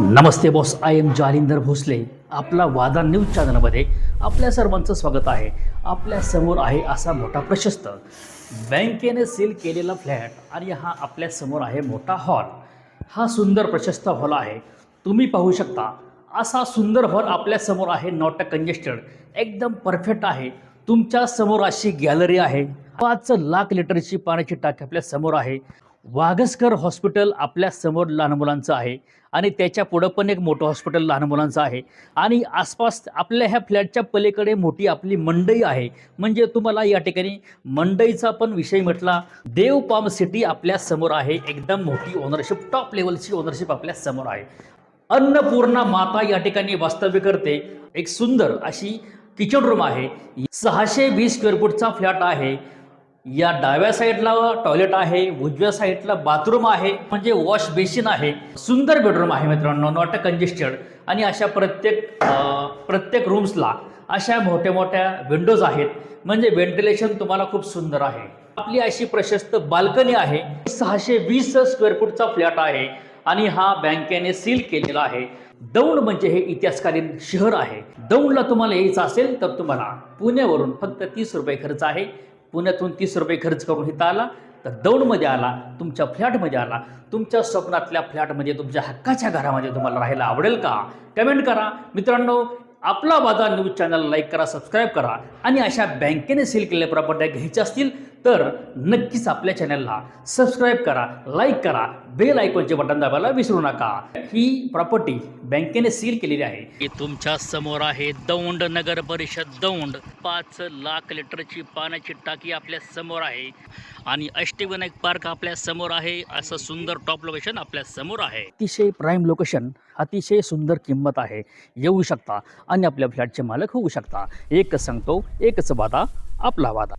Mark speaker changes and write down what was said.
Speaker 1: Namaste boss I am Jalindar Bhosale. आपला वादा news चॅनलमध्ये आपल्या सर्वांचं स्वागत आहे. आपल्यासमोर आहे असा मोठा प्रशस्त. बँकेने सील केलेला फ्लॅट आणि हा आपल्यासमोर आहे मोठा हॉल. हा सुंदर प्रशस्त हॉल आहे. तुम्ही पाहू शकता असा सुंदर हॉल आपल्यासमोर आहे नॉट अ कंजेस्टेड एकदम परफेक्ट आहे. तुमच्यासमोर अशी गॅलरी आहे. पाच लाख लिटरची पाण्याची टाकी आपल्यासमोर आहे. वाघसकर हॉस्पिटल आपल्यासमोर लहान मुलांचं आहे आणि त्याच्या पुढं पण एक मोठं हॉस्पिटल लहान मुलांचं आहे. आणि आसपास आपल्या ह्या फ्लॅटच्या पलीकडे मोठी आपली मंडई आहे. म्हणजे तुम्हाला या ठिकाणी मंडईचा पण विषय म्हटला देव पाम सिटी आपल्यासमोर आहे. एकदम मोठी ओनरशिप टॉप लेवलची ओनरशिप आपल्यासमोर आहे. अन्नपूर्णा माता या ठिकाणी वास्तव्य करते. एक सुंदर अशी किचन रूम आहे. सहाशे वीस स्क्वेअर फूटचा फ्लॅट आहे. या डाव्या साईडला टॉयलेट आहे उजव्या साईडला बाथरूम आहे म्हणजे वॉश बेसिन आहे. सुंदर बेडरूम आहे मित्रांनो नॉट अ कंजेस्टेड आणि अशा प्रत्येक प्रत्येक रूम्सला अशा मोठ्या मोठ्या विंडोज आहेत. म्हणजे व्हेंटिलेशन तुम्हाला खूप सुंदर आहे. आपली अशी प्रशस्त बाल्कनी आहे. सहाशे वीस स्क्वेअर फूटचा फ्लॅट आहे. आणि हा बँकेने सील केलेला आहे. दौंड म्हणजे हे इतिहासकालीन शहर आहे. दौंडला तुम्हाला यायचं असेल तर तुम्हाला पुण्यावरून फक्त तीस रुपये खर्च आहे. पुण्यातून तीस रुपये खर्च करून इथं आला तर दौंडमध्ये आला तुमच्या फ्लॅटमध्ये आला. तुमच्या स्वप्नातल्या फ्लॅटमध्ये तुमच्या हक्काच्या घरामध्ये तुम्हाला राहायला आवडेल का? कमेंट करा. मित्रांनो आपला बाजार न्यूज चॅनल लाईक करा सबस्क्राईब करा. आणि अशा बँकेने सेल केलेल्या प्रॉपर्ट्या घ्यायच्या असतील तर नक्कीच आपल्या चॅनलला सबस्क्राईब करा लाईक करा बेल आयकॉनचे बटन दाबायला विसरू नका. ही प्रॉपर्टी बँकेने सील केलेली आहे. तुमच्यासमोर आहे दौंड नगर परिषद दौंड. पाच लाख लिटरची पाण्याची टाकी आपल्यासमोर आहे. आणि अष्टविनायक पार्क आपल्यासमोर आहे. असं सुंदर टॉप लोकेशन आपल्यासमोर आहे. अतिशय प्राईम लोकेशन अतिशय सुंदर किंमत आहे. येऊ शकता. आणि आपल्या फ्लॅटचे मालक होऊ शकता. एकच सांगतो एकच वादा आपला वादा.